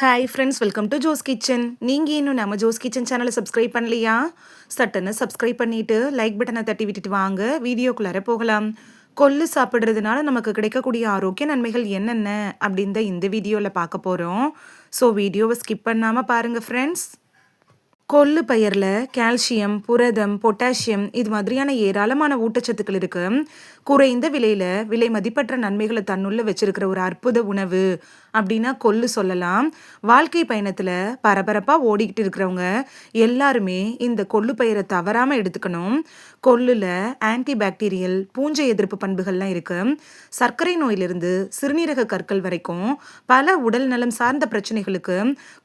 Hi friends welcome to Jo's kitchen நீங்கள் இன்னும் நம்ம ஜோஸ் கிச்சன் சேனலை சப்ஸ்கிரைப் பண்ணலையா? சட்டுன்னு சப்ஸ்கிரைப் பண்ணிவிட்டு லைக் பட்டனை தட்டி விட்டுட்டு வாங்க. வீடியோக்குள்ளார போகலாம். கொள்ளு சாப்பிட்றதுனால நமக்கு கிடைக்கக்கூடிய ஆரோக்கிய நன்மைகள் என்னென்ன? அப்படின்னு தான் இந்த வீடியோவில் பார்க்க போகிறோம் ஸோ வீடியோவை ஸ்கிப் பண்ணாமல் பாருங்கள் ஃப்ரெண்ட்ஸ் கொள்ளு பயிரில் கால்சியம் புரதம் பொட்டாசியம் இது மாதிரியான ஏராளமான ஊட்டச்சத்துக்கள் இருக்கு. குறைந்த விலையில் விலை மதிப்பற்ற நன்மைகளை தன்னுள்ள வச்சிருக்கிற ஒரு அற்புத உணவு அப்படின்னா கொள்ளு சொல்லலாம். வாழ்க்கை பயணத்தில் பரபரப்பாக ஓடிக்கிட்டு இருக்கிறவங்க எல்லாருமே இந்த கொள்ளு பயிரை தவறாமல் எடுத்துக்கணும். கொள்ளில் ஆன்டி பாக்டீரியல் பூஞ்சை எதிர்ப்பு பண்புகள்லாம் இருக்கு. சர்க்கரை நோயிலிருந்து சிறுநீரக கற்கள் வரைக்கும் பல உடல் நலம் சார்ந்த பிரச்சனைகளுக்கு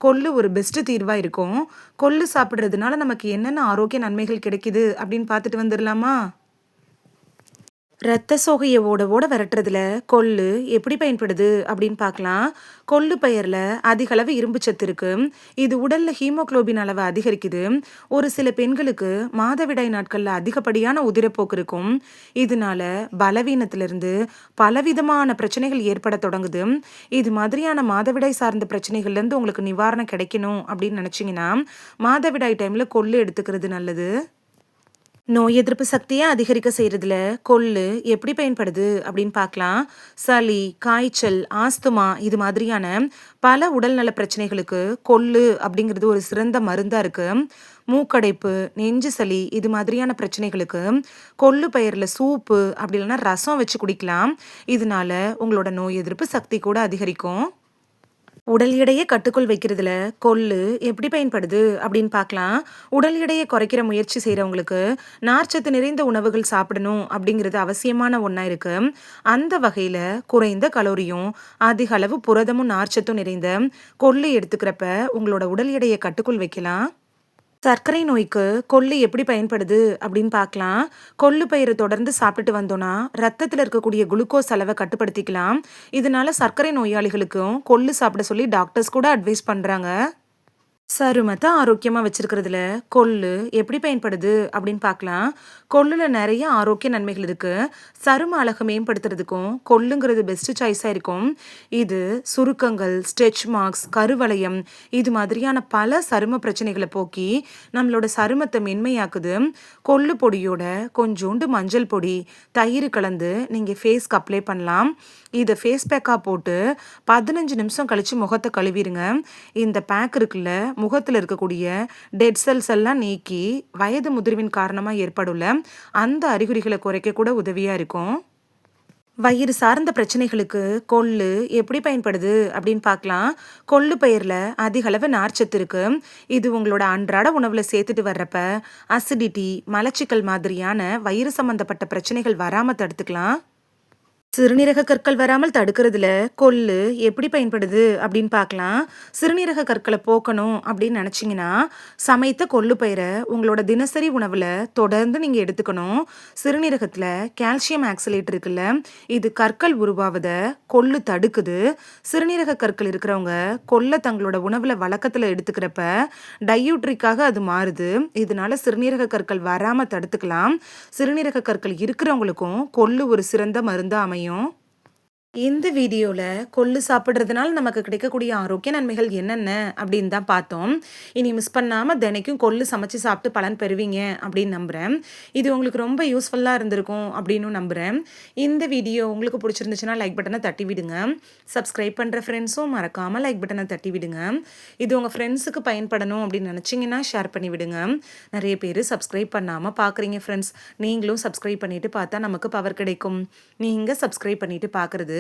கொள்ளு ஒரு பெஸ்ட் தீர்வாக இருக்கும். கொள்ளு சாப்பிட்றதுனால நமக்கு என்னென்ன ஆரோக்கிய நன்மைகள் கிடைக்குது அப்படின்னு பார்த்துட்டு வந்துடலாமா? ரத்த சோகையை ஓட ஓட விரட்டுறதுல கொள்ளு எப்படி பயன்படுது அப்படின்னு பார்க்கலாம். கொள்ளு பயிரில் அதிகளவு இரும்பு சத்து இருக்கு. இது உடல்ல ஹீமோக்ளோபின் அளவை அதிகரிக்குது. ஒரு சில பெண்களுக்கு மாதவிடாய் நாட்களில் அதிகப்படியான உதிரப்போக்கு இருக்கும். இதனால பலவீனத்திலிருந்து பலவிதமான பிரச்சனைகள் ஏற்பட தொடங்குது. இது மாதிரியான மாதவிடாய் சார்ந்த பிரச்சனைகள்லேருந்து உங்களுக்கு நிவாரணம் கிடைக்கணும் அப்படின்னு நினச்சிங்கன்னா மாதவிடாய் டைமில் கொள்ளு எடுத்துக்கிறது நல்லது. நோய் எதிர்ப்பு சக்தியை அதிகரிக்க செய்கிறதுல கொள்ளு எப்படி பயன்படுது அப்படின்னு பார்க்கலாம். சளி காய்ச்சல் ஆஸ்துமா இது மாதிரியான பல உடல்நல பிரச்சனைகளுக்கு கொள்ளு அப்படிங்கிறது ஒரு சிறந்த மருந்தாக இருக்குது மூக்கடைப்பு நெஞ்சு சளி இது மாதிரியான பிரச்சனைகளுக்கு கொள்ளு பயிரில் சூப்பு அப்படி இல்லைன்னா ரசம் வச்சு குடிக்கலாம். இதனால உங்களோட நோய் எதிர்ப்பு சக்தி கூட அதிகரிக்கும். உடல் எடையை கட்டுக்குள் வைக்கிறதுல கொள்ளு எப்படி பயன்படுது அப்படின்னு பார்க்கலாம். உடல் எடையை குறைக்கிற முயற்சி செய்கிறவங்களுக்கு நார்ச்சத்து நிறைந்த உணவுகள் சாப்பிடணும் அப்படிங்கிறது அவசியமான ஒன்றா இருக்கு. அந்த வகையில் குறைந்த கலோரியும் அதிக அளவு புரதமும் நார்ச்சத்தும் நிறைந்த கொள்ளு எடுத்துக்கிறப்ப உங்களோட உடல் எடையை கட்டுக்குள் வைக்கலாம். சர்க்கரை நோய்க்கு கொள்ளு எப்படி பயன்படுது அப்படின்னு பார்க்கலாம். கொள்ளு பயிரை தொடர்ந்து சாப்பிட்டுட்டு வந்தோம்னா ரத்தத்தில் இருக்கக்கூடிய குளுக்கோஸ் அளவை கட்டுப்படுத்திக்கலாம். இதனால சர்க்கரை நோயாளிகளுக்கும் கொள்ளு சாப்பிட சொல்லி டாக்டர்ஸ் கூட அட்வைஸ் பண்ணுறாங்க சருமத்தை ஆரோக்கியமாக வச்சிருக்கிறதுல? கொள்ளு எப்படி பயன்படுது? அப்படின்னு பார்க்கலாம். கொள்ளுல நிறைய ஆரோக்கிய நன்மைகள் இருக்குது சரும அழகை மேம்படுத்துறதுக்கும் கொள்ளுங்கிறது பெஸ்ட் சாய்ஸாக இருக்கும். இது சுருக்கங்கள் ஸ்டெச் மார்க்ஸ் கருவளையம் இது மாதிரியான பல சரும பிரச்சனைகளை போக்கி நம்மளோட சருமத்தை மென்மையாக்குது. கொள்ளு பொடியோட கொஞ்சோண்டு மஞ்சள் பொடி தயிர் கலந்து நீங்கள் ஃபேஸ்க்கு அப்ளை பண்ணலாம். இதை ஃபேஸ் பேக்காக போட்டு பதினஞ்சு நிமிஷம் கழித்து முகத்தை கழுவிடுங்க. இந்த பேக் இருக்குல்ல முகத்தில் இருக்கக்கூடிய டெட் செல்ஸ் எல்லாம் நீக்கி வயது முதிர்வின் காரணமாக ஏற்படுள்ள அந்த அறிகுறிகளை குறைக்க கூட உதவியாக இருக்கும். வயிறு சார்ந்த பிரச்சனைகளுக்கு கொள்ளு எப்படி பயன்படுது அப்படின்னு பார்க்கலாம். கொள்ளு பயிரில் அதிக அளவு நார்ச்சத்து இருக்கு. இது உங்களோட அன்றாட உணவில் சேர்த்துட்டு வர்றப்ப அசிடிட்டி மலச்சிக்கல் மாதிரியான வயிறு சம்பந்தப்பட்ட பிரச்சனைகள் வராமல் தடுத்துக்கலாம். சிறுநீரக கற்கள் வராமல் தடுக்கிறதுல கொள்ளு எப்படி பயன்படுது அப்படின்னு பார்க்கலாம். சிறுநீரக கற்களை போக்கணும் அப்படின்னு நினச்சிங்கன்னா சமைத்த கொள்ளு பயிரை உங்களோட தினசரி உணவில் தொடர்ந்து நீங்கள் எடுத்துக்கணும். சிறுநீரகத்தில் கால்சியம் ஆக்சலேட் இருக்குல்ல இது கற்கள் உருவாவதை கொள்ளு தடுக்குது. சிறுநீரக கற்கள் இருக்கிறவங்க கொள்ளை தங்களோட உணவில் வழக்கத்தில் எடுத்துக்கிறப்ப டையூட்ரிக்காக அது மாறுது. இதனால சிறுநீரக கற்கள் வராமல் தடுத்துக்கலாம். சிறுநீரக கற்கள் இருக்கிறவங்களுக்கும் கொள்ளு ஒரு சிறந்த மருந்தாக அமையும். அமையும் இந்த வீடியோவில் கொள்ளு சாப்பிட்றதுனால நமக்கு கிடைக்கக்கூடிய ஆரோக்கிய நன்மைகள் என்னென்ன அப்படின்னு தான் பார்த்தோம். இனி மிஸ் பண்ணாமல் தினைக்கும் கொள்ளு சமைச்சு சாப்பிட்டு பலன் பெறுவீங்க அப்படின்னு நம்புகிறேன் இது உங்களுக்கு ரொம்ப யூஸ்ஃபுல்லாக இருந்திருக்கும் அப்படின்னு நம்புகிறேன் இந்த வீடியோ உங்களுக்கு பிடிச்சிருந்துச்சுன்னா லைக் பட்டனை தட்டி விடுங்க. சப்ஸ்கிரைப் பண்ணுற ஃப்ரெண்ட்ஸும் மறக்காமல் லைக் பட்டனை தட்டி விடுங்க. இது உங்கள் ஃப்ரெண்ட்ஸுக்கு பயன்படணும் அப்படின்னு நினச்சிங்கன்னா ஷேர் பண்ணி விடுங்க. நிறைய பேர் சப்ஸ்கிரைப் பண்ணாமல் பார்க்குறீங்க ஃப்ரெண்ட்ஸ் நீங்களும் சப்ஸ்கிரைப் பண்ணிவிட்டு பார்த்தா நமக்கு பவர் கிடைக்கும். நீங்கள் சப்ஸ்கிரைப் பண்ணிவிட்டு பார்க்குறது